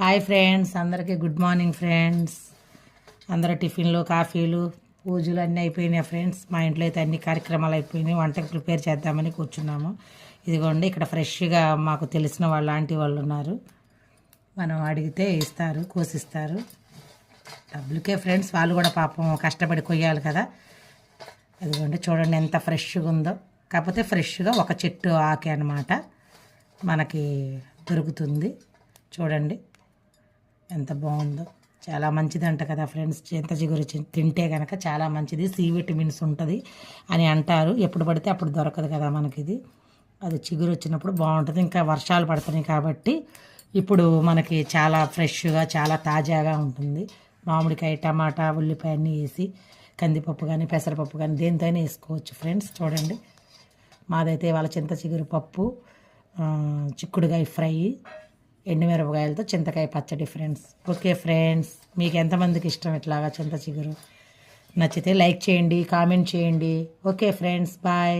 Hi friends అందరికీ good morning friends. అందరూ టిఫిన్లు కాఫీలు పూజలు అన్నీ అయిపోయినాయి ఫ్రెండ్స్. మా ఇంట్లో అయితే అన్ని కార్యక్రమాలు అయిపోయినాయి. వంటకు ప్రిపేర్ చేద్దామని కూర్చున్నాము. ఇదిగోండి ఇక్కడ ఫ్రెష్గా మాకు తెలిసిన వాళ్ళు ఆంటీ వాళ్ళు ఉన్నారు. మనం అడిగితే ఇస్తారు కోసిస్తారు. డబ్బులకే ఫ్రెండ్స్ వాళ్ళు కూడా పాపం కష్టపడి కొయ్యాలి కదా. అదిగోండి చూడండి ఎంత ఫ్రెష్గా ఉందో. కాకపోతే ఫ్రెష్గా ఒక చెట్టు ఆకే అనమాట మనకి దొరుకుతుంది. చూడండి. ఎంత బాగుందో. చాలా మంచిదంట కదా ఫ్రెండ్స్. చింత చిగురు తింటే కనుక చాలా మంచిది. సి విటమిన్స్ ఉంటుంది అని అంటారు. ఎప్పుడు పడితే అప్పుడు దొరకదు కదా మనకి ఇది అది చిగురు వచ్చినప్పుడు బాగుంటుంది. ఇంకా వర్షాలు పడుతున్నాయి కాబట్టి ఇప్పుడు మనకి చాలా ఫ్రెష్గా చాలా తాజాగా ఉంటుంది. మామిడికాయ టమాటా ఉల్లిపాయ అన్నీ వేసి కందిపప్పు కానీ పెసరపప్పు కానీ దేనితోనే వేసుకోవచ్చు ఫ్రెండ్స్. చూడండి. మాదైతే వాళ్ళ చింత చిగురు పప్పు చిక్కుడుగాయ ఫ్రై ఎండుమిరపకాయలతో చింతకాయ పచ్చడి ఫ్రెండ్స్ ఓకే ఫ్రెండ్స్ మీకు ఎంతమందికి ఇష్టం ఇట్లాగా చింత చిగురు? నచ్చితే లైక్ చేయండి కామెంట్ చేయండి. Okay friends bye